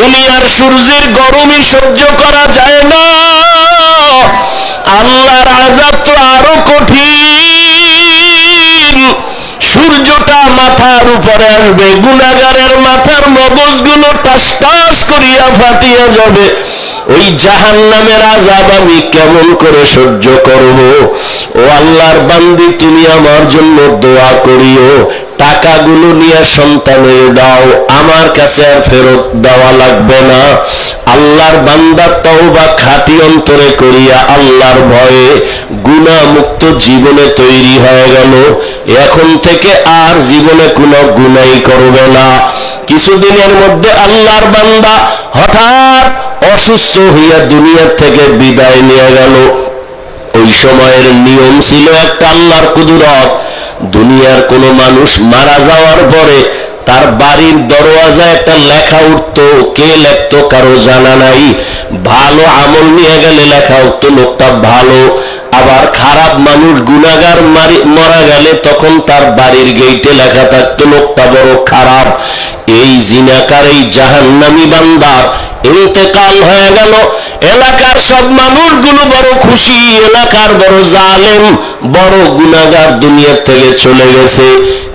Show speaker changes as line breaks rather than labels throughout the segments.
দুনিয়ার সূর্যের গরমই সহ্য করা যায় না। আল্লাহর আজাব তো আরও কঠিন। সূর্যটা মাথার উপরে আসবে গুনাগারের মাথার মগজগুলো টাস টাস করিয়া ফাটিয়া যাবে। ওই জাহান নামের আজাব আমি কেমন করে সহ্য করব? ও আল্লাহর বান্দি, তুমি আমার জন্য দোয়া করিও। টাকাগুলো নিয়ে সন্তানের দাও আমার কাছে আর ফেরত দেওয়া লাগবে না। আল্লাহর বান্দা তওবা খাটি অন্তরে করিয়া আল্লাহর ভয়ে গুণা মুক্ত জীবনে তৈরি হয়ে গেল। এখন থেকে আর জীবনে কোনো গুনাই করবে না। কিছুদিনের মধ্যে আল্লাহর বান্দা হঠাৎ অসুস্থ হইয়া দুনিয়ার থেকে বিদায় নিয়ে গেল। ওই সময়ের নিয়ম ছিল একটা আল্লাহর কুদুরত। দুনিয়ার কোন মানুষ মারা যাওয়ার পরে তার বাড়ির দরওয়াজায় একটা লেখা উঠত, কে লেখত কারও জানা নাই। ভালো আমল নিয়ে গেলে লেখা উঠত, লোকটা ভালো আবার খারাপ মানুষ গুনাগার মারি গেলে তখন তার বাড়ির গেইটে লেখা থাকতো, লোকটা বড় খারাপ। এই জিনাকার, এই জাহান্নামি বান্দার ইন্তেকাল হয়ে গেল। এলাকার সব মানুষগুলো বড় খুশি, এলাকার বড় জালেম, বড় গুনাগার দুনিয়া থেকে চলে গেছে।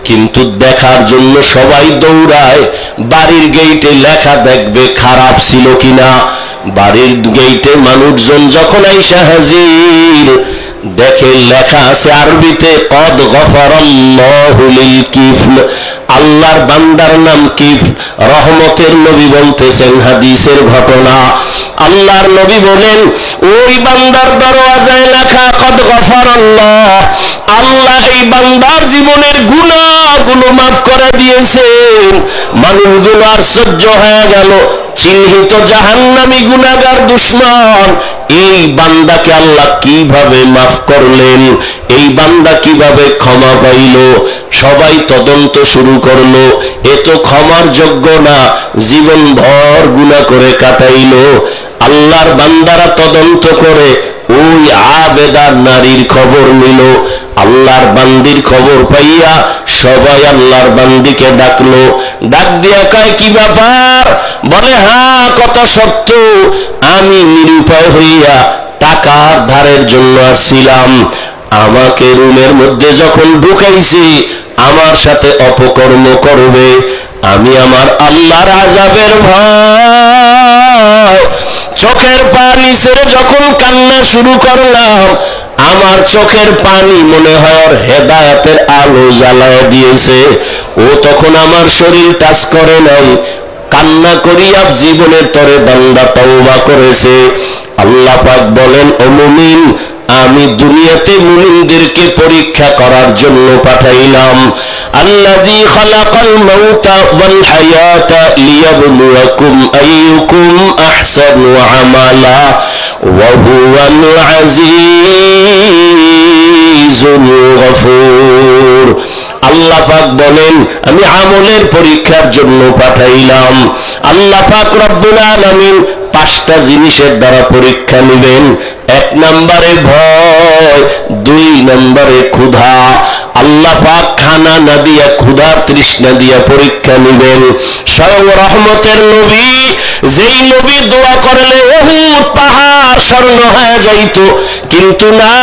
কিন্তু দেখার জন্য সবাই দৌড়ায়, বাড়ির গেইটে লেখা দেখবে খারাপ ছিল কিনা। বাড়ির গেইটে মানুষজন যখন আইসা হাজির, দেখে লেখা আছে আরবিতে, কদ গফারাল্লাহুল কিফল আল্লাহর বান্দার নাম কিফ। রহমতের নবী বলতেছেন হাদিসের ঘটনা। আল্লাহর নবী বলেন, ওই বান্দার দরওয়াজায় লেখা, কদ গফারাল্লাহ আল্লাহ এই বান্দার জীবনের গুনাহগুলো মাফ করে দিয়েছেন। মানুষগুলো আর সহ্য হয়ে গেল। চিহ্নিত জাহান্নামী গুনাগার দুশ্মন। এই বান্দাকে আল্লাহ কীভাবে মাফ করলেন? এই বান্দা কীভাবে ক্ষমা পাইল? সবাই তদন্ত শুরু করল। এ তো ক্ষমার যোগ্য না জীবন ভর গুণা করে কাটাইল। আল্লাহর বান্দারা তদন্ত করে ওই আবেদার নারীর খবর নিল। আল্লাহর বান্দির খবর পাইয়া সবাই আল্লাহর বান্দিকে ডাকলো। ডাক দিয়া কয়, কি ব্যাপার? বলে হ্যাঁ কত সত্য। আমি নিরুপায় হইয়া টাকার ধারের জন্য আসছিলাম আমাকে রুমের মধ্যে যখন ঢুকাইছি, আমার সাথে অপকর্ম করবে। আমি আমার আল্লাহর আজাবের ভয় চোখের পানি ছেড়ে যখন কান্না শুরু করলাম আমার চোখের পানি মনে হয় ওর হেদায়তের আলো জ্বালায় দিয়েছে। ও তখন আমার শরীর টাচ করে নাই। কান্না করিয়া জীবনের তরে বান্দা তওবা করেছে। আল্লাহ পাক বলেন, ও মুমিন, আমি দুনিয়াতে মুমিনদেরকে পরীক্ষা করার জন্য পাঠাইলাম। আল্লাযী খালাকাল মাউতা ওয়াল হায়াতা লিয়াবলুয়াকুম আইয়ুকুম আহসানু আমালা। হুয়াল আজিজুল গফুর আল্লাহ পাক বলেন, আমি আমলের পরীক্ষার জন্য পাঠাইলাম। আল্লাহ পাক রব্বুল আলামিন পাঁচটা জিনিসের দ্বারা পরীক্ষা নেবেন। এক নম্বরে ভয়, দুই নম্বরে ক্ষুধা। আল্লাহ পাক খানা না দিয়া ক্ষুধা তৃষ্ণা দিয়া পরীক্ষা নিবেন। স্বয়ং রহমতের নবী, যেই নবী দোয়া করলে অহুত পাহাড় স্বর্ণ হয়ে যাইত। কিন্তু না,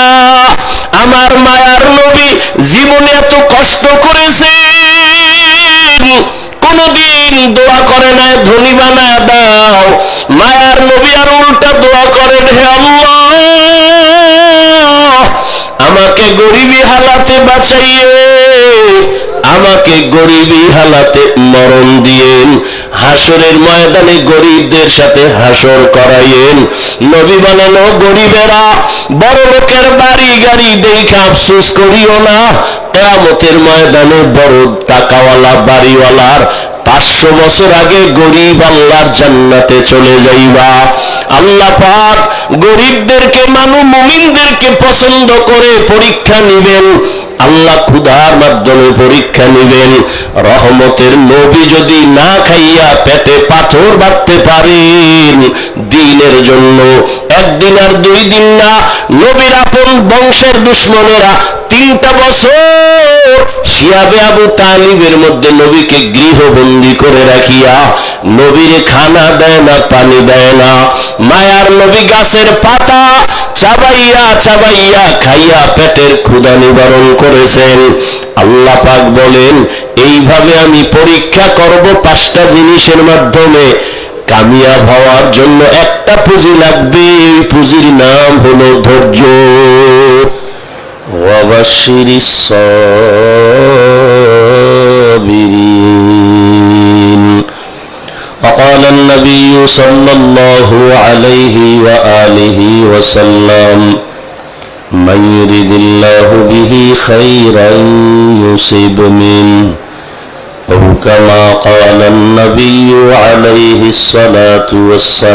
আমার মায়ার নবী জীবনে এত কষ্ট করেছে কোনদিন দোয়া করে নাই, ধনী বানায় দাও। মায়ার নবী আর উল্টা দোয়া করেন, হে আল্লাহ। আমাকে গরিবী হালাতে বাঁচাইয়ে, আমাকে গরিবী হালাতে মরণ দিয়েন। হাসরের ময়দানে গরিবদের সাথে হাসর করাইয়েন। নবী বলেন ও গরিবেরা, বড় লোকের বাড়ি গাড়ি দেখে আফসোস করিও না, কেয়ামতের ময়দানে বড় টাকাওয়ালা, বাড়িওয়ালার পাঁচশো বছর আগে গরিব আল্লাহর জান্নাতে চলে যাইবা। আল্লাহ পাক গরিবদেরকে, মানু মুমিনদেরকে পছন্দ করে পরীক্ষা নিবেন। আল্লাহ ক্ষুধার মাধ্যমে পরীক্ষা নিবেন। রহমতের নবী যদি না খাইয়া পেটে পাথর বাঁধতে পারেন দিনের জন্য। একদিন আর দুই দিন না, নবীর আপন বংশের দুশ্মনেরা তিনটা বছর শিয়াবে আবু তালিবের মধ্যে নবীকে গৃহবন্দী করে রাখিয়া নবীর খানা দেয় না, পানি দেয় না। মায়ার নবী গাছের পাতা চাবাইয়া চাবাইয়া খাইয়া পেটের ক্ষুদা নিবারণ করেছেন। আল্লাহ পাক বলেন, এইভাবে আমি পরীক্ষা করব পাঁচটা জিনিসের মাধ্যমে। কামিয়াব হওয়ার জন্য একটা পুঁজি লাগবে, এই পুঁজির নাম হলো ধৈর্য। وبشر الصابرين. وقال النبي صلى الله عليه وآله وسلم من يرد الله به خيرا يصيب منه. أو كما قال النبي عليه الصلاة والسلام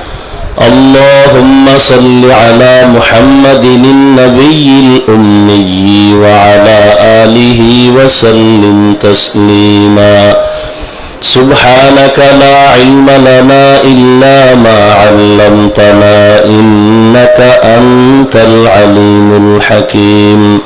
اللهم صل على محمد النبي الأمي وعلى آله وسلم تسليما. سبحانك لا علم لنا إلا ما علمتنا إنك أنت العليم الحكيم.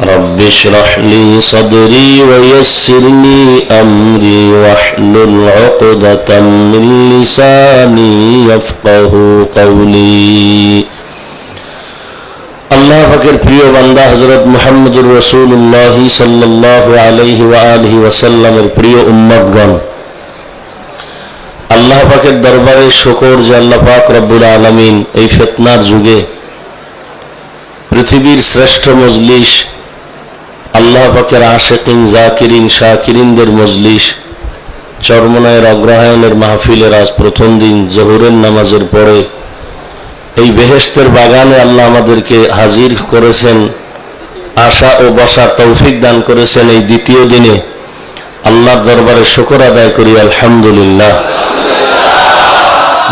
رب اشرح لي صدري ويسر لي أمري واحلل عقدة من لساني يفقه قولي আল্লাহ পাকের প্রিয় বান্দা হজরত মোহাম্মদুর রসুল্লাহ সাল্লাহ আলহি আলহি ওয়াসাল্লামের প্রিয় উম্মতগণ আল্লাহ পাকের দরবারে শকর যে আল্লাহ পাক রব্বুল আলমিন এই ফেতনার যুগে পৃথিবীর শ্রেষ্ঠ মজলিস আল্লাহ পাকের আশেকিন, জাকিরিন, শাকিরিনদের মজলিস, চরমনায়ের অগ্রহায়ণের মাহফিলের আজ প্রথম দিন, জহুরের নামাজের পরে এই বেহেস্তের বাগানে আল্লাহ আমাদেরকে হাজির করেছেন। আশা ও বসার তৌফিক দান করেছেন এই দ্বিতীয় দিনে। আল্লাহর দরবারে শুকর আদায় করি, আলহামদুলিল্লাহ।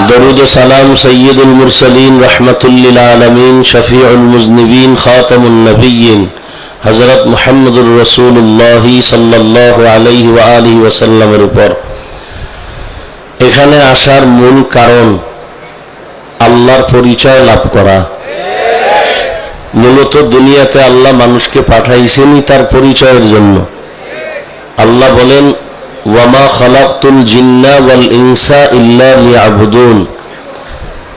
দরুদ সালাম সৈয়দুল মুরসলিন রহমতুল্লিল আলমিন, শফিউল মুজনিবিন খাতামুল নবীন হজরত মোহাম্মদুর রসুল্লাহ সাল্লাহ আলহি আলহি ওয়াসাল্লামের উপর। এখানে আসার মূল কারণ আল্লাহর পরিচয় লাভ করা। মূলত দুনিয়াতে আল্লাহ মানুষকে পাঠাইছেনই তার পরিচয়ের জন্য। আল্লাহ বলেন, ওয়ামা খালাকুল জিন্না ওয়াল ইনসা ইল্লা লিয়াবুদুন।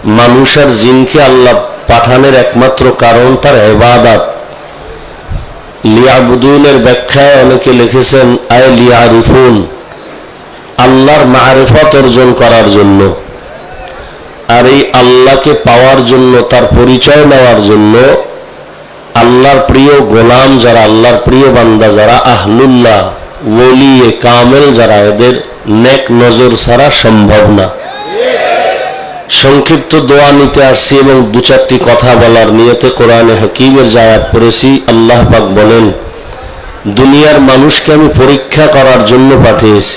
মানুষ আর জিনকে আল্লাহ পাঠানোর একমাত্র কারণ তার এবাদাত লিয়াবুদুনের ব্যাখ্যায় অনেকে লিখেছেন আয় লিয়ারিফুন, আল্লাহর মারেফত অর্জন করার জন্য। আর এই আল্লাহকে পাওয়ার জন্য, তার পরিচয় নেওয়ার জন্য আল্লাহর প্রিয় গোলাম যারা, আল্লাহর প্রিয় বান্দা যারা, আহলুল্লাহ ওলি কামেল যারা, এদের নেক নজর ছাড়া সম্ভব না। সংক্ষিপ্ত দোয়া নিতে আসছি এবং দু চারটি কথা বলার নিয়তে কোরআনে হাকিমের জায়াত পড়েছি, আল্লাহ পাক বলেন, দুনিয়ার মানুষকে আমি পরীক্ষা করার জন্য পাঠিয়েছি।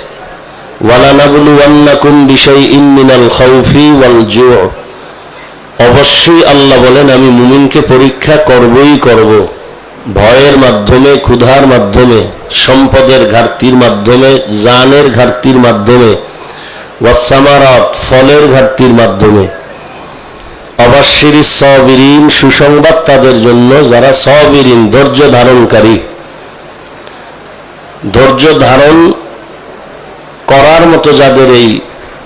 ওয়ালানাবলুয়ান্নাকুম বিশাইইন মিনাল খাউফি ওয়াল জু' অবশ্যই আল্লাহ বলেন, আমি মুমিনকে পরীক্ষা করবই করব। ভয়ের মাধ্যমে, ক্ষুধার মাধ্যমে, সম্পদের ঘাটতির মাধ্যমে, জানের ঘাটতির মাধ্যমে ফলের ঘাটতির মাধ্যমে। অবশ্যই সবিরিন সুসংবাদ তাদের জন্য, যারা সবিরিন ধৈর্য ধারণকারী। ধৈর্য ধারণ করার মতো যাদের এই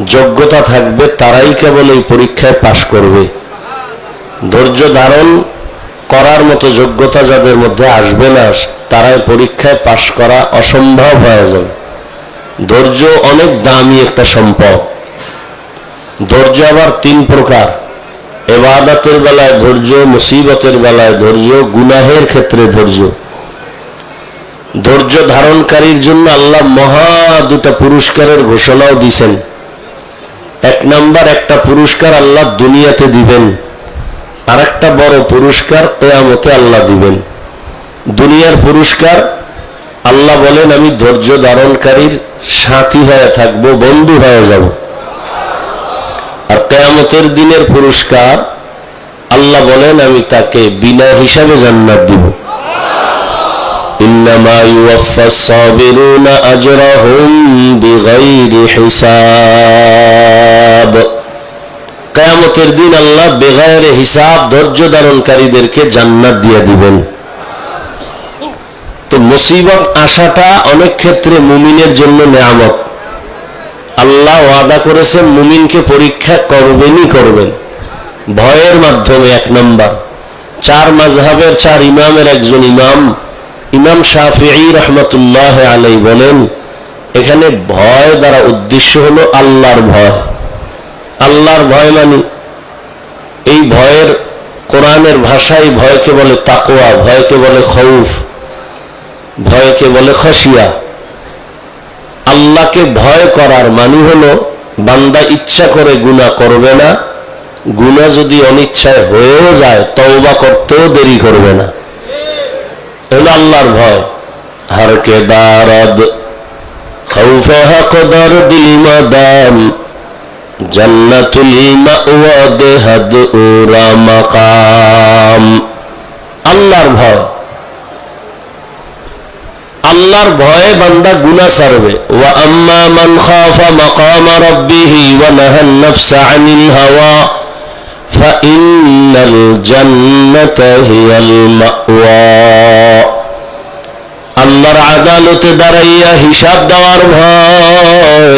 যোগ্যতা থাকবে, তারাই কেবল এই পরীক্ষায় পাশ করবে। ধৈর্য ধারণ করার মতো যোগ্যতা যাদের মধ্যে আসবে না তারাই পরীক্ষায় পাশ করা অসম্ভব হয়ে যাবে। ধৈর্য অনেক দামি একটা সম্পদ। ধৈর্য আবার তিন প্রকার। এবাদাতের বেলায় ধৈর্য, মুসিবতের বেলায় ধৈর্য, গুনাহের ক্ষেত্রে ধৈর্য। ধৈর্য ধারণকারীর জন্য আল্লাহ মহা দুটা পুরস্কারের ঘোষণাও দিছেন এক নাম্বার, একটা পুরস্কার আল্লাহ দুনিয়াতে দিবেন। আর একটা বড় পুরস্কার কেয়ামতে আল্লাহ দিবেন। দুনিয়ার পুরস্কার আল্লাহ বলেন, আমি ধৈর্য ধারণকারীর সাথী হয়ে থাকব, বন্ধু হয়ে যাব। আর কেয়ামতের দিনের পুরস্কার, আল্লাহ বলেন, আমি তাকে বিনা হিসাবে জান্নাত দিব। কেয়ামতের দিন আল্লাহ বেগায়ের হিসাব ধৈর্য ধারণকারীদেরকে জান্নাত দিয়ে দিবেন। মুসিবত আসাটা অনেক ক্ষেত্রে মুমিনের জন্য নেয়ামত। আল্লাহ ওয়াদা করেছেন মুমিনকে পরীক্ষা করবেনই করবেন। ভয়ের মাধ্যমে এক নম্বর। চার মাঝহাবের চার ইমামের একজন ইমাম ইমাম শাফিঈ রহমতুল্লাহ আলাই বলেন, এখানে ভয় দ্বারা উদ্দেশ্য হলো আল্লাহর ভয়। আল্লাহর ভয় মানি? এই ভয়ের কোরআনের ভাষায় ভয়কে বলে তাকোয়া ভয়কে বলে খৌফ। ভয়কে বলে খসিয়া আল্লাহকে ভয় করার মানি হলো, বান্দা ইচ্ছা করে গুণা করবে না গুণা যদি অনিচ্ছায় হয়েও যায়, তওবা করতেও দেরি করবে না। হলো আল্লাহর ভয়। হারকে দারদ খৌফে হকদর দিল মাদাম জান্নাতুল মাওয়া দেহাদ উরা মাকাম। আল্লাহর ভয়। আল্লাহর ভয়ে বান্দা গুনাহ ছাড়বে। ওয়া আম্মা মান খাফা মাকাম রাব্বিহি ওয়া নাহান নাফসা আনিল হাওয়া ফাইন্নাল জান্নাতা হিয়াল মাওয়া। আল্লাহর আদালতে দাঁড়াইয়া হিসাব দেওয়ার ভয়,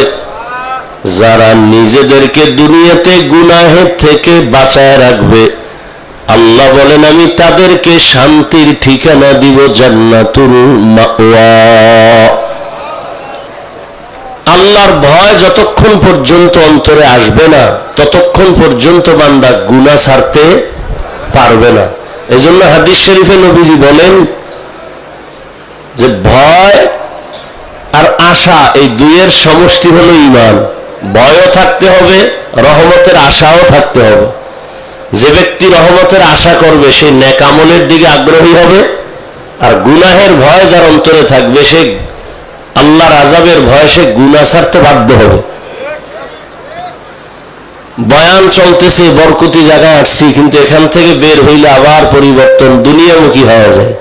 যারা নিজেদেরকে দুনিয়াতে গুনাহের থেকে বাঁচায় রাখবে। আল্লাহ বলেন, আমি তাদেরকে শান্তির ঠিকানা দিব জান্নাতুল আল্লাহর ভয় যতক্ষণ পর্যন্ত অন্তরে আসবে না, ততক্ষণ পর্যন্ত বান্দা গুনাহ ছাড়তে পারবে না। এজন্য হাদিস শরীফে নবীজি বলেন যে, ভয় আর আশা এই দুইয়ের সমষ্টি হলো ইমান। ভয়ও থাকতে হবে, রহমতের আশাও থাকতে হবে। যে ব্যক্তি রহমতের আশা করবে, সে নেকামলের দিকে আগ্রহী হবে, আর গুনাহের ভয় যার অন্তরে থাকবে, সে আল্লাহর আজাবের ভয় সে গুনা ছাড়তে বাধ্য হবে। বয়ান চলতেছে, বরকতি জায়গায় আসছি, কিন্তু এখান থেকে বের হইলে আবার পরিবর্তন দুনিয়ামুখী হয়ে যায়।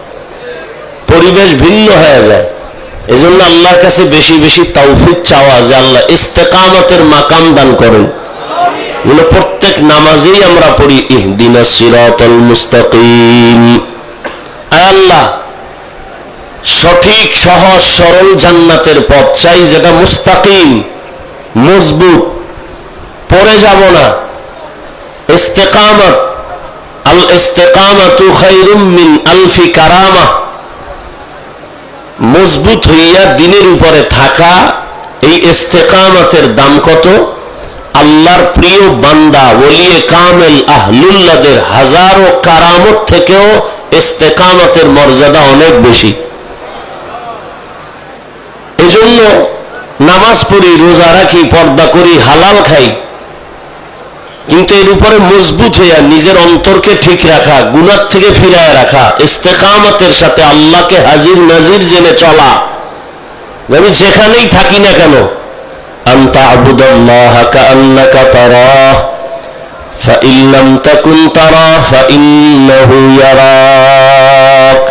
পরিবেশ ভিন্ন হয়ে যায়। এজন্য আল্লাহর কাছে বেশি বেশি তৌফিক চাওয়া যে আল্লাহ ইস্তেকামতের মাকাম দান করেন। এগুলো প্রত্যেক নামাজেই আমরা পড়ি, ইহদিনা আল্লাহ সঠিক, সহজ, সরল জান্নাতের পথ চাই যেটা মুস্তাকিম, মজবুত। পড়ে যাব না। ইস্তেকামত আল ইস্তেকামাতু খায়রুম মিন আলফি কারামা। মজবুত হইয়া দিনের উপরে থাকা, এই ইস্তেকামতের দাম কত? আল্লাহর প্রিয় বান্দা, ওলিয়ে কামেল আহলুল্লাদের হাজারো কারামত থেকেও ইস্তেকামতের মর্যাদা অনেক বেশি। এজন্য নামাজ পড়ি, রোজা রাখি, পর্দা করি, হালাল খাই। কিন্তু এর উপরে মজবুত হইয়া নিজের অন্তরকে ঠিক রাখা গুনার থেকে ফিরায় রাখা, ইস্তেকামতের সাথে আল্লাহকে হাজির নাজির জেনে চলা। আমি যেখানেই থাকি না কেন أنت عبد الله كأنك تراه فإن لم تكن تراه فإنه يراك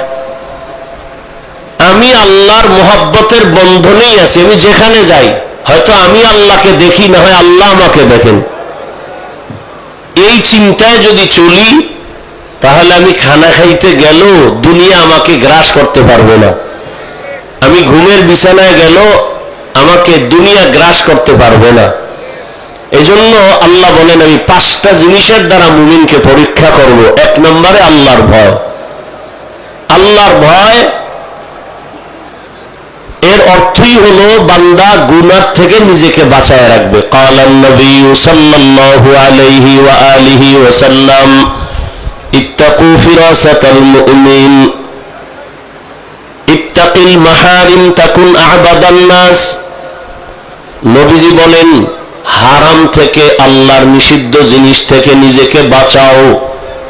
আমি আল্লাহর মোহাব্বতের বন্ধনেই আছি আমি যেখানে যাই হয়তো আমি আল্লাহকে দেখি না হয় আল্লাহ আমাকে দেখেন এই চিন্তায় যদি চলি তাহলে আমি খানা খাইতে গেল দুনিয়া আমাকে গ্রাস করতে পারবে না আমি ঘুমের বিছানায় গেল আমাকে দুনিয়া গ্রাস করতে পারবে না। এজন্য আল্লাহ বলেন, আমি পাঁচটা জিনিসের দ্বারা মুমিনকে পরীক্ষা করব। এক নম্বরে আল্লাহর ভয়। আল্লাহর ভয়, এর অর্থই হলো বান্দা গুনার থেকে নিজেকে বাঁচায় রাখবে। ইত্তাকিল মাহারিম তাকুন আবাদান নাস। নবীজি বলেন, হারাম থেকে আল্লাহর নিষিদ্ধ জিনিস থেকে নিজেকে বাঁচাও।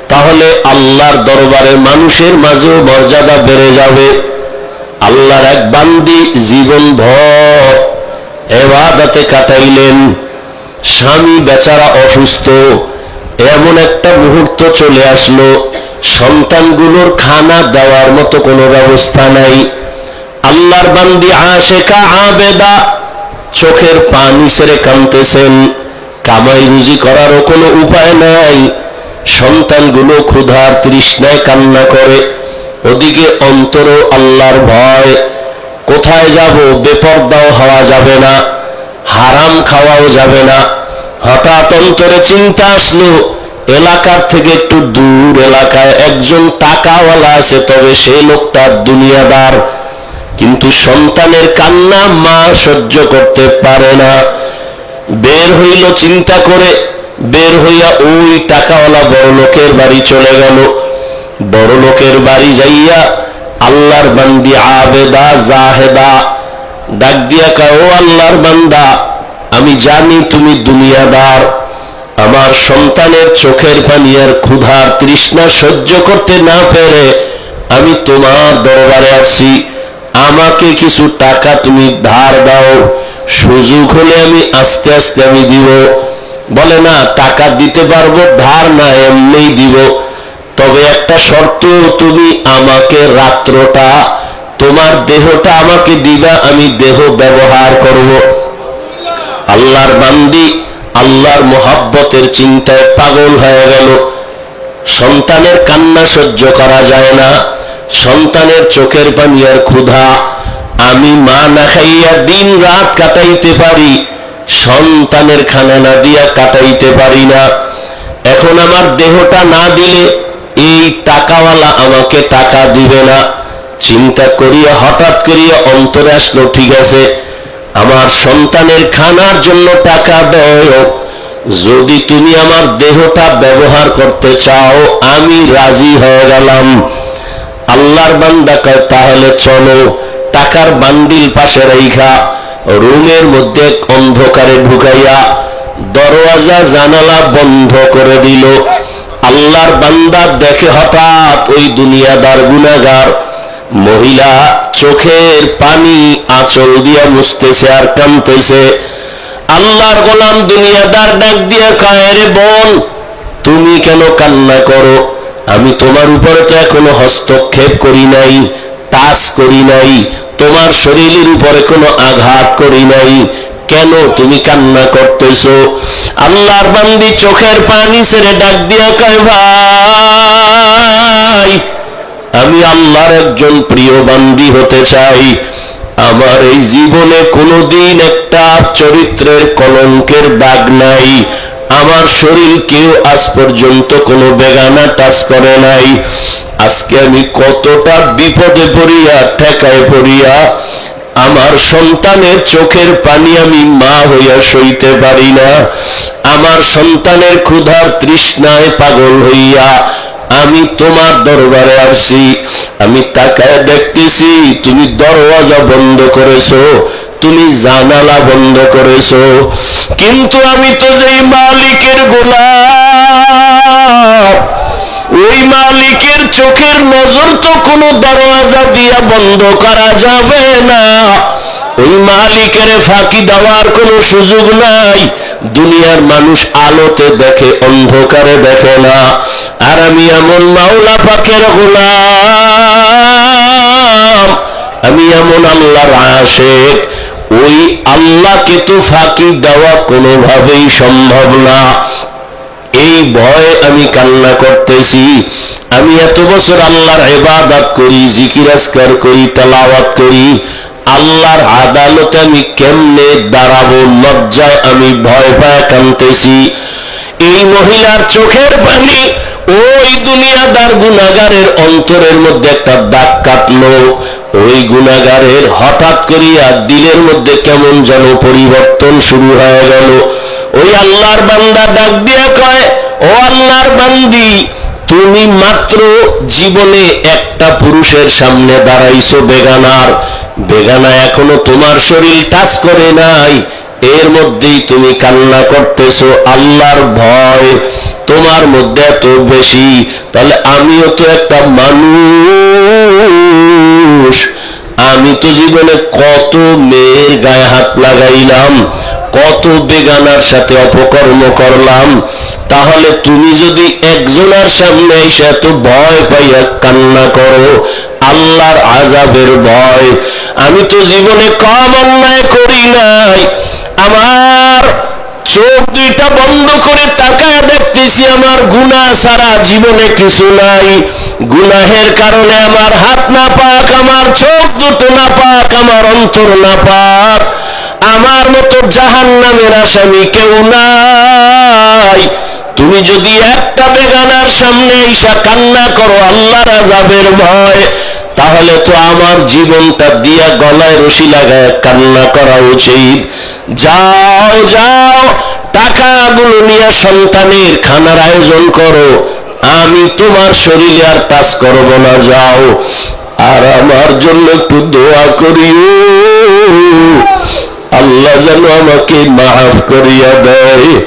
তাহলে আল্লাহর দরবারে মানুষের মাঝেও মর্যাদা বেড়ে যাবে। আল্লাহর এক বান্দি জীবন ভর এবাদাতে কাটাইলেন। স্বামী বেচারা অসুস্থ, এমন একটা মুহূর্ত চলে আসলো। সন্তানগুলোর খানা দেওয়ার মতো কোনো ব্যবস্থা নাই। আল্লাহর বান্দি আশেকা আবেদা চোখের পানি সেরে কানতেছেন কামাই রুজি করারও কোনো উপায় নাই। সন্তানগুলো ক্ষুধার তৃষ্ণায় কান্না করে। ওদিকে অন্তর আল্লাহর ভয়। কোথায় যাব? বেপর্দাও হওয়া যাবে না। হারাম খাওয়াও যাবে না। হঠাৎ অন্তরে চিন্তা আসলো, এলাকার থেকে একটু দূর এলাকায় একজন টাকাওয়ালা আছে, তবে সেই লোকটা দুনিয়াদার। কিন্তু সন্তানের কান্না মা সহ্য করতে পারে না। বের হইল চিন্তা করে, বের হইয়া ওই টাকাওয়ালা বড় লোকের বাড়ি চলে গেল। বড় লোকের বাড়ি যাইয়া আল্লাহর বান্দি আবেদা, জাহেদা, ডাক দিয়া কয়, ও আল্লাহর বান্দা, আমি জানি তুমি দুনিয়াদার। আমার সন্তানের চোখের পানি আর ক্ষুধার তৃষ্ণা সহ্য করতে না পেরে আমি তোমার দরবারে আছি। আমাকে কিছু টাকা তুমি ধার দাও, সুযোগ হলে আমি আস্তে আস্তে আমি দিব। বলে, না, টাকা দিতে পারব, ধার না, এমনিই দিব। তবে একটা শর্ত, তুমি আমাকে রাত্রটা, তোমার দেহটা আমাকে দিবা, আমি দেহ ব্যবহার করব। আল্লাহর বান্দি, আল্লাহর মোহাব্বতের চিন্তায় পাগল হয়ে গেল। সন্তানের কান্না সহ্য করা যায় না। সন্তানের চোখের পানি আর ক্ষুধা। আমি মা না খাইয়া দিন রাত কাটাইতে পারি, সন্তানের খানা না দিয়া কাটাইতে পারি না। এখন আমার দেহটা না দিলে এই টাকাওয়ালা আমাকে টাকা দিবে না। চিন্তা করিয়া, হঠাৎ করিয়া অন্তরে আসলো, ঠিক আছে, আমার সন্তানের খানার জন্য টাকা দেয় যদি তুমি আমার দেহটা ব্যবহার করতে চাও, আমি রাজি হয়ে গেলাম। আল্লাহর বান্দা কয়, তাহলে চলো টাকার বান্ডিল পাশে রেখা রুমের মধ্যে অন্ধকারে ঢুকাইয়া দরওয়াজা, জানালা বন্ধ করে দিল। আল্লাহর বান্দা দেখে হঠাৎ ওই দুনিয়াদার গুনাগার মহিলা চোখের পানি আঁচল দিয়া মুছতেছে আর কানতেছে আল্লাহর গোলাম দুনিয়াদার ডাক দিয়া কয় রে বোন, তুমি কেন কান্না করো? আমি তোমার উপরে তো এখনও হস্তক্ষেপ করি নাই টাচ করি নাই, তোমার শরীরের উপরে কোনো আঘাত করি নাই। কেন তুমি কান্না করতেছো? আল্লাহর বান্দি চোখের পানি ছেড়ে ডাক দিয়া কয়, ভাই, আমি আল্লাহর একজন প্রিয় বান্দি হতে চাই। আমার এই জীবনে কোনোদিন একটা চরিত্রের কলঙ্কের দাগ নাই। আমার শরীর কেউ আজ পর্যন্ত কোনো বেগানা টাচ করে নাই। আজকে আমি কতটা বিপদে পড়িয়া, ঠেকায় পড়িয়া, আমার সন্তানের চোখের পানি আমি মা হইয়া সইতে পারি না। আমার সন্তানের ক্ষুধার তৃষ্ণায় পাগল হইয়া আমি তোমার দরবারে আসছি। আমি তাকায় দেখতেছি, তুমি দরওয়াজা বন্ধ করেছ। তুমি জানালা বন্ধ করেছ। কিন্তু আমি তো যেই মালিকের গোলাম, ওই মালিকের চোখের নজর তো কোনো দরওয়াজা দিয়া বন্ধ করা যাবে না। ওই মালিকের ফাঁকি দেওয়ার কোনো সুযোগ নাই। দুনিয়ার মানুষ আলোতে দেখে, অন্ধকারে দেখে না। আর আমি এমন মাওলা পাখের গোলাম, আমি এমন আল্লাহর আশেক। ওই আল্লাহকে তো ফাঁকি দেওয়া কোনোভাবেই সম্ভব না। এই ভয়ে আমি কান্না করতেছি। আমি এত বছর আল্লাহর এবাদাত করি জিকিরাজকার করি, তালাওয়াত করি। আল্লাহর আদালতে আমি কেমনে দাঁড়াবো, লজ্জায় আমি ভয় পায় কানতেছি এই মহিলার চোখের পানি ওই দুনিয়াদার গুনাগারের অন্তরের মধ্যে একটা দাগ কাটলো। ওই গুনাগারের হঠাৎ করিয়া দিলের মধ্যে কেমন যেন পরিবর্তন শুরু হয়ে গেল। ওই আল্লাহর বান্দা ডাক দিয়া কয়, ও আল্লাহর বান্দি, তুমি মাত্র জীবনে একটা পুরুষের সামনে দাঁড়াইছো বেগানার। বেগানা এখনও তোমার শরীর টাচ করে নাই। এর মধ্যেই তুমি কান্না করতেছো। আল্লাহর ভয় তোমার মধ্যে এত বেশি, তাহলে আমিও তো একটা মানুষ। আমি তো জীবনে কত মেয়ের গায়ে হাত লাগাইলাম, কত বেগানার সাথে অপকর্ম করলাম। তাহলে তুমি যদি একজনের সামনে এসে এত ভয় পাইয়া কান্না করো, আল্লাহর আজাবের ভয়। আমি তো জীবনে কম অন্যায় করি নাই। আমার চোখ দুইটা বন্ধ করে তাকায় দেখতেছি আমার গুনাহ সারা জীবনে কিছু নাই। গুনাহের কারণে আমার হাত না পাক আমার চোখ দুটো না পাক আমার অন্তর না পাক আমার মতো জাহান নামের আসামি কেউ নাই। তুমি যদি একটা বেগানার সামনে ঈশা কান্না করো, আল্লাহর আজাবের ভয়, তাহলে তো আমার জীবনটা দিয়া গলায় রশি লাগায় কান্না করা উচিত। যাও যাও, টাকাগুলো নিয়ে সন্তানের খানার আয়োজন করো। আমি তোমার শরীরে আর কাজ করব না, যাও। আর আমার জন্য একটু দোয়া করিও। আল্লাহ যেন আমাকে মাফ করিয়া দেয়।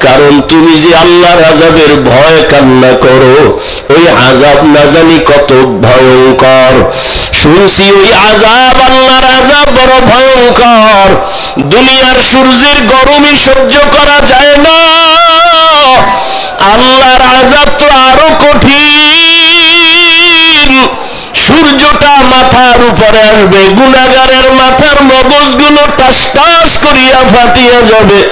কারণ তুমি যে আল্লাহর আজাবের ভয় কান্না করো, ওই আজাব না জানি কত ভয়ঙ্কর। শুনছি ওই আজাব আল্লাহর আজাব বড় ভয়ঙ্কর। দুনিয়ার সূর্যের গরমই সহ্য করা যায় না। আল্লাহর আজাব তো আরও কঠিন। সূর্যটা মাথার উপরে আসবে গুনাগারের মাথার মগজগুলো টাস টাস করিয়া ফাটিয়া যাবে।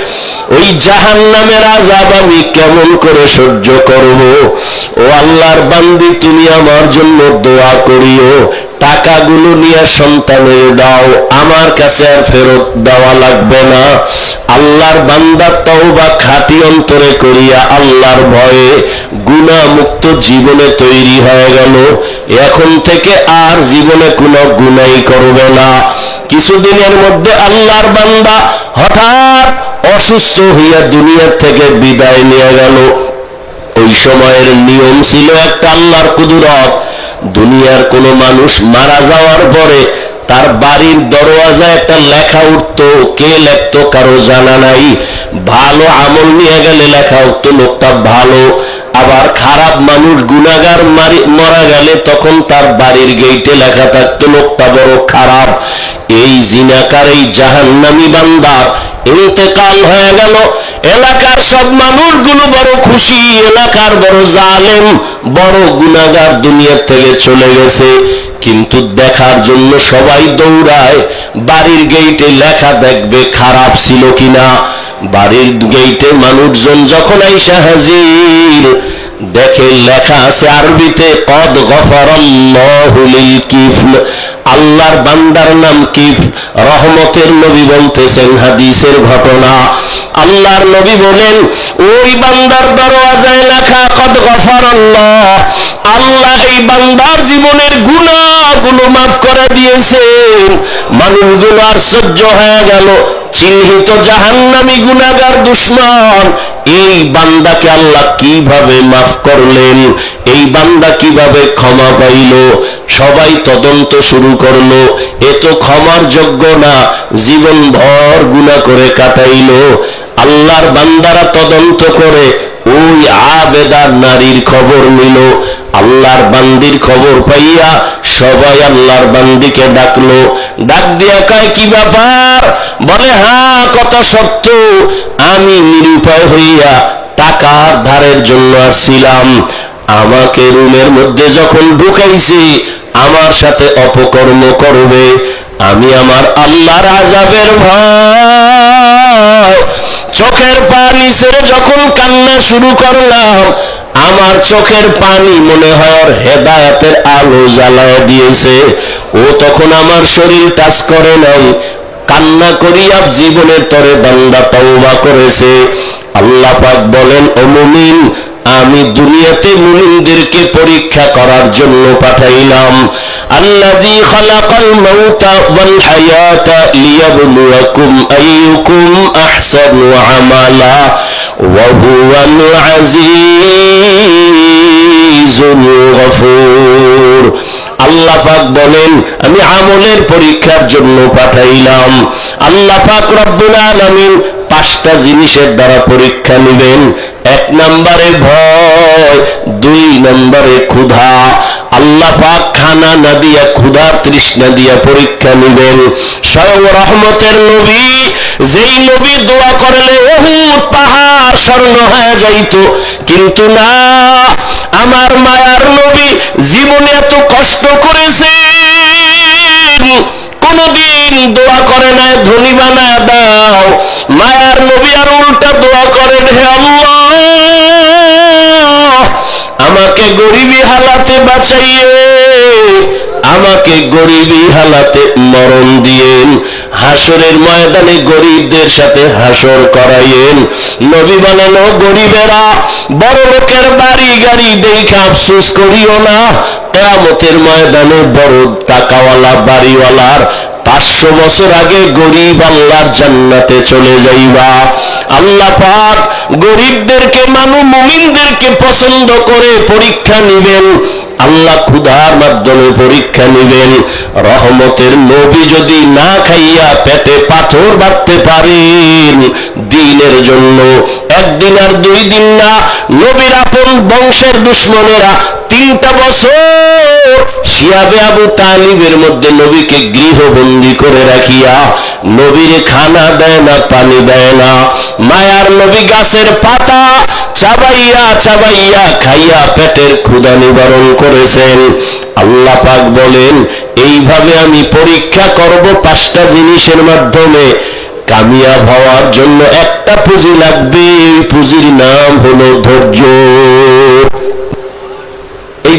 ওই জাহান নামের আজাব আমি কেমন করে সহ্য করব? ও আল্লাহর বান্দি, তুমি আমার জন্য দোয়া করিও। টাকাগুলো নিয়ে সন্তানের দাও, আমার কাছে আর ফেরত দেওয়া লাগবে না। আল্লাহর বান্দা তওবা খাটি অন্তরে করিয়া আল্লাহর ভয়ে গুণা মুক্ত জীবনে তৈরি হয়ে গেল। এখন থেকে আর জীবনে কোনো গুনাই করবে না। কিছুদিনের মধ্যে আল্লাহর বান্দা হঠাৎ অসুস্থ হইয়া দুনিয়ার থেকে বিদায় নিয়ে গেল। ওই সময়ের নিয়ম ছিল একটা আল্লাহর কুদুরত। দুনিয়ার কোনো মানুষ মারা যাওয়ার পরে তার বাড়ির দরওয়াজায় একটা লেখা উঠতো, কে লেখতো কারও জানা নাই। ভালো আমল নিয়ে গেলে লেখা উঠতো, লোকটা ভালো। আবার খারাপ মানুষ গুনাগার মারি গেলে তখন তার বাড়ির গেইটে লেখা থাকতো, লোকটা বড় খারাপ। এই জিনাকার, এই জাহান্নামি বান্দা ইন্তেকাল হয়ে গেল। এলাকার সব মানুষগুলো বড় খুশি, এলাকার বড় জালেম, বড় গুনাগার দুনিয়ার থেকে চলে গেছে। কিন্তু দেখার জন্য সবাই দৌড়ায়, বাড়ির গেইটে লেখা দেখবে খারাপ ছিল কিনা। বাড়ির গেইটে মানুষজন যখন আইসা হাজির, দেখে লেখা আছে আরবিতে, কদ গফারাল্লাহুলিল কিফল। আল্লাহর বান্দার নাম কিফ রহমতের নবী বলতেছেন হাদিসের ঘটনা। আল্লাহর নবী বলেন, ওই বান্দার দরওয়াজায় লেখা, কদ গফারাল্লাহ। আল্লাহ এই বান্দার জীবনের গুনাহগুলো মাফ করে দিয়েছেন। মানুষগুলো সহ্য হয়ে গেল। চিহ্নিত জাহান্নামী গুনাগার দুশ্মন, এই বান্দাকে আল্লাহ কীভাবে মাফ করলেন? এই বান্দা কীভাবে ক্ষমা পাইল? সবাই তদন্ত শুরু করল। এ তো ক্ষমার যোগ্য না জীবন ভর গুণা করে কাটাইল। আল্লাহর বান্দারা তদন্ত করে ওই আবেদার নারীর খবর নিল। আল্লাহর বান্দির খবর পাইয়া সবাই আল্লাহর বান্দিকে ডাকলো। ডাক দিয়া কয়, কি ব্যাপার? বলে হ্যাঁ কথা সত্য। আমি নিরুপায় হইয়া টাকার ধারের জন্য আসছিলাম। আমাকে রুমের মধ্যে যখন ঢুকাইছি, আমার সাথে অপকর্ম করবে। আমি আমার আল্লাহর আজাবের ভয় চোখের পানি সে যখন কান্না শুরু করলাম, আমার চোখের পানি মনে হয় ওর হেদায়তের আলো জ্বালায় দিয়েছে। ও তখন আমার শরীর টাচ করে নাই। কান্না করিয়া জীবনের তরে বান্দা তওবা করেছে। আল্লাহ পাক বলেন, ও মুমিন আমি দুনিয়াতে মুমিনদেরকে পরীক্ষা করার জন্য পাঠাইলাম। আল্লাযী খালাকাল মাউতা ওয়াল হায়াতা লিয়াবলুয়াকুম আইয়ুকুম আহসানু আমালা ওয়া হুয়াল গফুর। আল্লাহ পাক বলেন, আমি আমলের পরীক্ষার জন্য পাঠাইলাম। আল্লাহ পাক রব্বুল আলামিন পাঁচটা জিনিসের দ্বারা পরীক্ষা নেবেন। এক নম্বরে ভয়, দুই নম্বরে ক্ষুধা। আল্লাহ পাক খানা না দিয়া ক্ষুধার তৃষ্ণা দিয়া পরীক্ষা নিবেন। স্বয়ং রহমতের নবী, যেই নবী দোয়া করলে অহুত পাহাড় স্বর্ণ হয়ে যাইত। কিন্তু না, আমার মায়ার নবী জীবনে এত কষ্ট করেছেন। কোনদিন দোয়া করে না ধনী বানা দাও। মায়ার নবী আর উল্টা দোয়া করেন, হে আল্লাহ, আমাকে গরিবী হালাতে বাঁচাইয়ে, আমাকে গরিবী হালাতে মরণ দিয়েন। হাসরের ময়দানে গরিবদের সাথে হাসর করাইয়েন। নবী বলেন গরিবেরা বড় লোকের বাড়ি গাড়ি দেখে আফসোস করিও না কেয়ামতের ময়দানে বড় টাকাওয়ালা, বাড়িওয়ালার পাঁচশো বছর আগে গরিব আল্লাহর জান্নাতে চলে যাইবা। আল্লাহ পাক গরিবদেরকে, মানু মুমিনদেরকে পছন্দ করে পরীক্ষা নিবেন। আল্লাহ ক্ষুধার মাধ্যমে পরীক্ষা নিবেন। রহমতের নবী যদি না খাইয়া পেটে পাথর বাঁধতে পারেন দিনের জন্য, একদিন আর দুই দিন না। নবীর আপন বংশের দুশ্মনেরা তিনটা বছর শিয়াবে আবু তালিবের মধ্যে নবীকে গৃহবন্দী করে রাখিয়া নবীর খানা দেয় না, পানি দেয় না। মায়ার নবী গাছের পাতা চাবাইয়া চাবাইয়া খাইয়া পেটের ক্ষুধা নিবারণ করেছেন। আল্লাহ পাক বলেন, এইভাবে আমি পরীক্ষা করব পাঁচটা জিনিসের মাধ্যমে। কামিয়াব হওয়ার জন্য একটা পুঁজি লাগবে। পুঁজির নাম হলো ধৈর্য।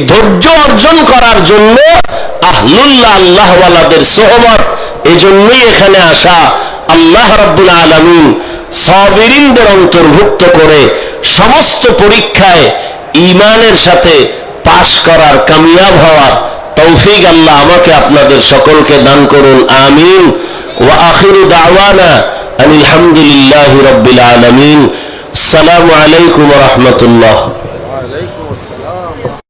ধৈর্য অর্জন করার জন্য আহলুল্লাহ আল্লাহওয়ালাদের এখানে আসা আল্লাহ আলমিন অন্তর্ভুক্ত করে সমস্ত পরীক্ষায় ইমানের সাথে পাশ করার কামিয়াব হওয়ার তৌফিক আল্লাহ আমাকে আপনাদের সকলকে দান করুন, আমিন। ওয়া দাওয়ানা আলহামদুলিল্লাহ রব্বিল আলমিন। আসসালামু আলাইকুম রহমতুল্লাহ।